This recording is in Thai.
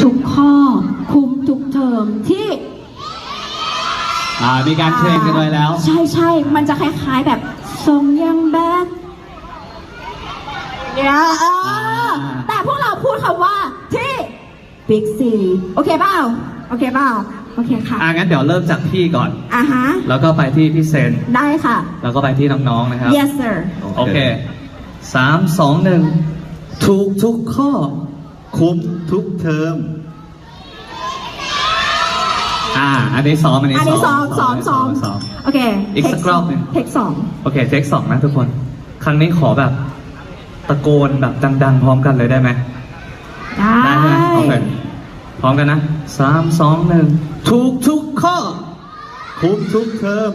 ทุกข้อคุ้มทุกเทอมที่อ่ามีการเทรนกันไว้แล้ว ใช่ใช่มันจะคล้ายๆแบบทรงยังแบดเนี่ยเออแต่พวกเราพูดคำว่าที่บิ๊กซีโอเคเปล่าโอเคเปล่าโอเคค่ะอ่างั้นเดี๋ยวเริ่มจากพี่ก่อน อะฮะ แล้วก็ไปที่พี่เซน ได้ค่ะ แล้วก็ไปที่น้องๆนะครับ yes sir โอเคสามสองหนึ่งถูกทุกข้อ คุ้มทุกเทอม อ่า อันนี้ซ้อมอันนี้อันนี้ซ้อมซ้อมซ้อมซ้อม โอเคอีกสักรอบหนึ่ง เทคสองโอเค เทคสองนะทุกคน ครั้งนี้ขอแบบตะโกนแบบดัง ๆ พร้อมกันเลยได้ไหมได้ได้ใช่ไหมโอเคพร้อมกันนะสามสองหนึ่งถูกทุกข้อ คุ้มทุกเทอม